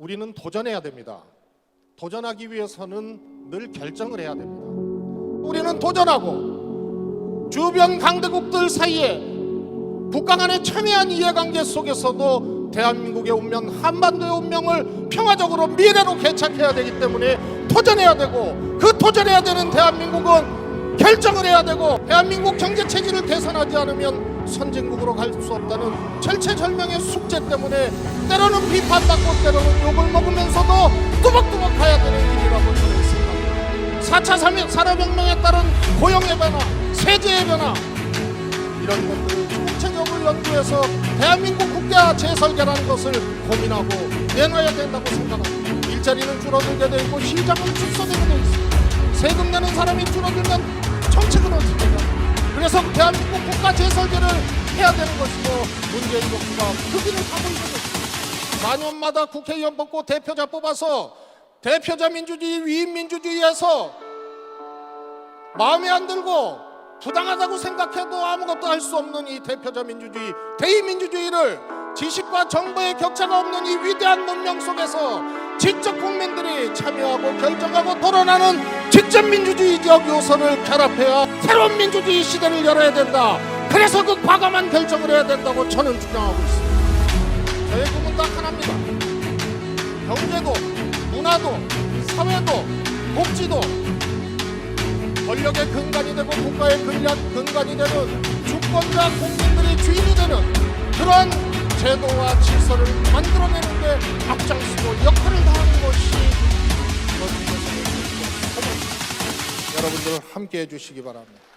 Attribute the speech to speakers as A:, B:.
A: 우리는 도전해야 됩니다. 도전하기 위해서는 늘 결정을 해야 됩니다. 우리는 도전하고 주변 강대국들 사이에 북한 간의 첨예한 이해관계 속에서도 대한민국의 운명, 한반도의 운명을 평화적으로 미래로 개척해야 되기 때문에 도전해야 되고 그 도전해야 되는 대한민국은 결정을 해야 되고 대한민국 경제 체질을 개선하지 않으면 선진국으로 갈 수 없다는 절체절명의 숙제 때문에 때로는 비판받고 때로는 욕을 먹으면서도 뚜벅뚜벅 가야 되는 일이라고 저는 생각합니다. 4차 산업혁명에 따른 고용의 변화, 세제의 변화 이런 것들을 총체적으로 연구해서 대한민국 국가 재설계라는 것을 고민하고 내놔야 된다고 생각합니다. 일자리는 줄어들게 돼 있고 시장은 축소되게 돼 있습니다. 세금 내는 사람이 줄어들면 정책은 어떻게? 그래서 대한민국 국가 재설계를 해야 되는 것이고 문재인 정부가 그 길을 가고 있는 것입니다. 4년마다 국회의원 뽑고 대표자 뽑아서 대표자 민주주의, 위임 민주주의에서 마음에 안 들고 부당하다고 생각해도 아무것도 할 수 없는 이 대표자 민주주의, 대의민주주의를 지식과 정보의 격차가 없는 이 위대한 문명 속에서 직접 국민들이 참여하고 결정하고 토론하는 직접 민주주의적 요소를 결합해야 새로운 민주주의 시대를 열어야 된다. 그래서 그 과감한 결정을 해야 된다고 저는 주장하고 있습니다. 저의 꿈은 딱 하나입니다. 경제도, 문화도, 사회도, 복지도 권력의 근간이 되고 국가의 근간, 근간이 되는 주권자 국민들이 주인이 되는 그러한 제도와 질서를 만들어내는 데 앞장서고 역할을 다하는 것이 여러분들 함께 해주시기 바랍니다.